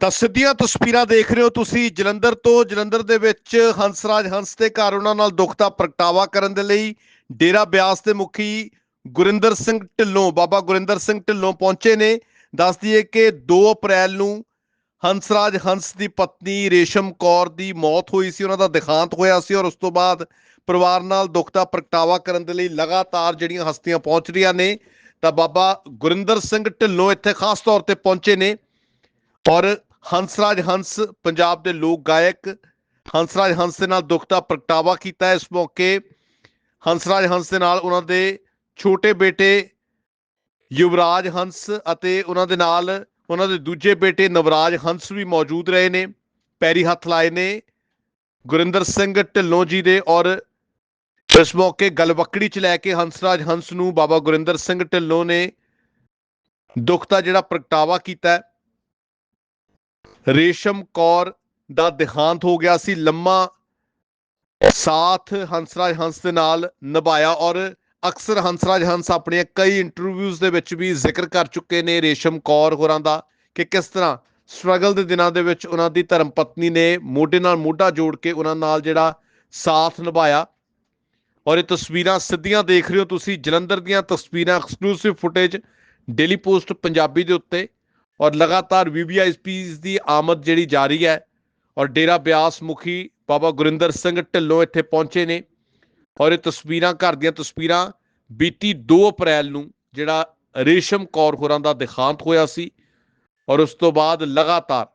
ਤਾਂ ਸਿੱਧੀਆਂ ਤਸਵੀਰਾਂ ਦੇਖ ਰਹੇ ਹੋ ਤੁਸੀਂ ਜਲੰਧਰ ਤੋਂ। ਜਲੰਧਰ ਦੇ ਵਿੱਚ ਹੰਸਰਾਜ ਹੰਸ ਦੇ ਘਰ ਉਹਨਾਂ ਨਾਲ ਦੁੱਖ ਦਾ ਪ੍ਰਗਟਾਵਾ ਕਰਨ ਦੇ ਲਈ ਡੇਰਾ ਬਿਆਸ ਦੇ ਮੁਖੀ ਗੁਰਿੰਦਰ ਸਿੰਘ ਢਿੱਲੋਂ, ਬਾਬਾ ਗੁਰਿੰਦਰ ਸਿੰਘ ਢਿੱਲੋਂ ਪਹੁੰਚੇ ਨੇ। ਦੱਸ ਦਈਏ ਕਿ 2 ਅਪ੍ਰੈਲ ਨੂੰ ਹੰਸਰਾਜ ਹੰਸ ਦੀ ਪਤਨੀ ਰੇਸ਼ਮ ਕੌਰ ਦੀ ਮੌਤ ਹੋਈ ਸੀ, ਉਹਨਾਂ ਦਾ ਦਿਖਾਂਤ ਹੋਇਆ ਸੀ ਔਰ ਉਸ ਤੋਂ ਬਾਅਦ ਪਰਿਵਾਰ ਨਾਲ ਦੁੱਖ ਦਾ ਪ੍ਰਗਟਾਵਾ ਕਰਨ ਦੇ ਲਈ ਲਗਾਤਾਰ ਜਿਹੜੀਆਂ ਹਸਤੀਆਂ ਪਹੁੰਚ ਰਹੀਆਂ ਨੇ, ਤਾਂ ਬਾਬਾ ਗੁਰਿੰਦਰ ਸਿੰਘ ਢਿੱਲੋਂ ਇੱਥੇ ਖਾਸ ਤੌਰ ਤੇ ਪਹੁੰਚੇ ਨੇ। ਔਰ ਹੰਸਰਾਜ ਹੰਸ, ਪੰਜਾਬ ਦੇ ਲੋਕ ਗਾਇਕ। ਹੰਸਰਾਜ ਹੰਸ ਦੇ ਨਾਲ ਦੁੱਖ ਦਾ ਪ੍ਰਗਟਾਵਾ ਕੀਤਾ ਇਸ ਮੌਕੇ। ਹੰਸਰਾਜ ਹੰਸ ਦੇ ਨਾਲ ਉਹਨਾਂ ਦੇ ਛੋਟੇ ਬੇਟੇ ਯੁਵਰਾਜ ਹੰਸ ਅਤੇ ਉਹਨਾਂ ਦੇ ਨਾਲ ਉਹਨਾਂ ਦੇ ਦੂਜੇ ਬੇਟੇ ਨਵਰਾਜ ਹੰਸ ਵੀ ਮੌਜੂਦ ਰਹੇ ਨੇ। ਪੈਰੀ ਹੱਥ ਲਾਏ ਨੇ ਗੁਰਿੰਦਰ ਸਿੰਘ ਢਿੱਲੋਂ ਜੀ ਦੇ ਔਰ ਇਸ ਮੌਕੇ ਗਲਵਕੜੀ ਚ ਲੈ ਕੇ ਹੰਸਰਾਜ ਹੰਸ ਨੂੰ ਬਾਬਾ ਗੁਰਿੰਦਰ ਸਿੰਘ ਢਿੱਲੋਂ ਨੇ ਦੁੱਖ ਦਾ ਜਿਹੜਾ ਪ੍ਰਗਟਾਵਾ ਕੀਤਾ। ਰੇਸ਼ਮ ਕੌਰ ਦਾ ਦੇਹਾਂਤ ਹੋ ਗਿਆ ਸੀ, ਲੰਮਾ ਸਾਥ ਹੰਸਰਾਜ ਹੰਸ ਦੇ ਨਾਲ ਨਿਭਾਇਆ ਔਰ ਅਕਸਰ ਹੰਸਰਾਜ ਹੰਸ ਆਪਣੀਆਂ ਕਈ ਇੰਟਰਵਿਊਜ਼ ਦੇ ਵਿੱਚ ਵੀ ਜ਼ਿਕਰ ਕਰ ਚੁੱਕੇ ਨੇ ਰੇਸ਼ਮ ਕੌਰ ਹੋਰਾਂ ਦਾ ਕਿ ਕਿਸ ਤਰ੍ਹਾਂ ਸਟਰਗਲ ਦੇ ਦਿਨਾਂ ਦੇ ਵਿੱਚ ਉਹਨਾਂ ਦੀ ਧਰਮ ਪਤਨੀ ਨੇ ਮੋਢੇ ਨਾਲ ਮੋਢਾ ਜੋੜ ਕੇ ਉਹਨਾਂ ਨਾਲ ਜਿਹੜਾ ਸਾਥ ਨਿਭਾਇਆ। ਔਰ ਇਹ ਤਸਵੀਰਾਂ ਸਿੱਧੀਆਂ ਦੇਖ ਰਹੇ ਹੋ ਤੁਸੀਂ, ਜਲੰਧਰ ਦੀਆਂ ਤਸਵੀਰਾਂ exclusive footage daily post Punjabi ਦੇ ਉੱਤੇ। ਔਰ ਲਗਾਤਾਰ ਵੀਵੀਆਈਪੀਸ ਦੀ ਆਮਦ ਜਿਹੜੀ ਜਾਰੀ ਹੈ ਔਰ ਡੇਰਾ ਬਿਆਸ ਮੁਖੀ ਬਾਬਾ ਗੁਰਿੰਦਰ ਸਿੰਘ ਢਿੱਲੋਂ ਇੱਥੇ ਪਹੁੰਚੇ ਨੇ ਔਰ ਇਹ ਤਸਵੀਰਾਂ ਘਰ ਦੀਆਂ ਤਸਵੀਰਾਂ ਬੀਤੀ 2 ਅਪ੍ਰੈਲ ਨੂੰ ਜਿਹੜਾ ਰੇਸ਼ਮ ਕੌਰ ਹੋਰਾਂ ਦਾ ਦੇਹਾਂਤ ਹੋਇਆ ਸੀ ਔਰ ਉਸ ਤੋਂ ਬਾਅਦ ਲਗਾਤਾਰ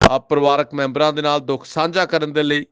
ਆ ਪਰਿਵਾਰਕ ਮੈਂਬਰਾਂ ਦੇ ਨਾਲ ਦੁੱਖ ਸਾਂਝਾ ਕਰਨ ਦੇ ਲਈ